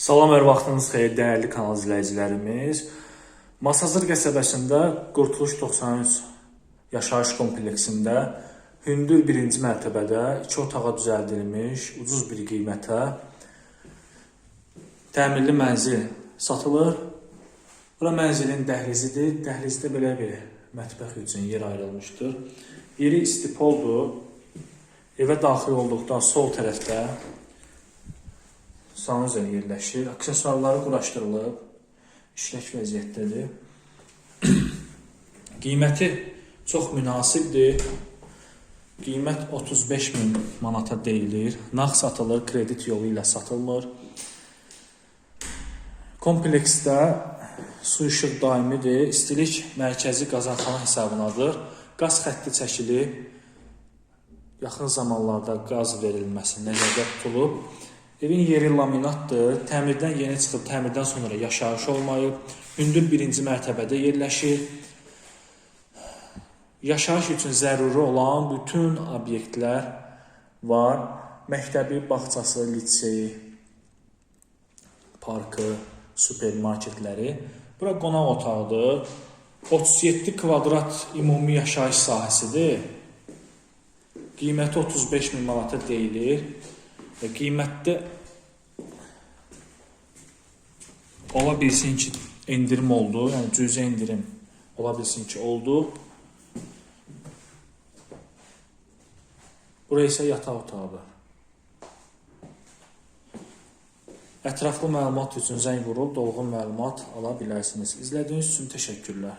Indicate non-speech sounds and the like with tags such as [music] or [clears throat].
Salam, hər vaxtınız xeyir, dəyərli kanal izləyicilərimiz. Masazır qəsəbəsində Qurtuluş 93 yaşayış kompleksində hündür birinci mərtəbədə iki otağa düzəldilmiş, ucuz bir qiymətə təmirli mənzil satılır. Bura mənzilin dəhlizidir. Dəhlizdə belə bir mətbəx üçün yer ayrılmışdır. Yeri istipoldur. Evə daxil olduqdan sol tərəfdə sanuzel yerləşir. Aksesuarları quraşdırılıb, işlək vəziyyətdədir. [clears throat] Qiyməti çox münasibdir. Qiymət 35 min manata deyilir. Nağd satılır, kredit yolu ilə satılmır. Kompleksdə su işıq daimidir. İstilik mərkəzi qazanxana hesabınadır. Qaz xətti çəkilib. Yaxın zamanlarda qaz verilməsi nəzərdə tutulub. Evin yeri laminatdır. Təmirdən yeni çıxıb, təmirdən sonra yaşayış olmayıb. Hündür birinci mərtəbədə yerləşir. Yaşayış üçün zəruri olan bütün obyektlər var. Məktəbi, bağçası, liseyi, parkı, supermarketləri. Bura qonaq otağıdır. 37 kvadrat ümumi yaşayış sahəsidir. Qiyməti 35 min manata deyilir. kıymetli olabilsin ki indirim oldu. Yani cüz'e indirim olabilsin ki oldu. Burası ise yatağı otağı. Ətraflı məlumat üçün zəng vurub dolğun məlumat ala bilərsiniz. İzlədiyiniz üçün.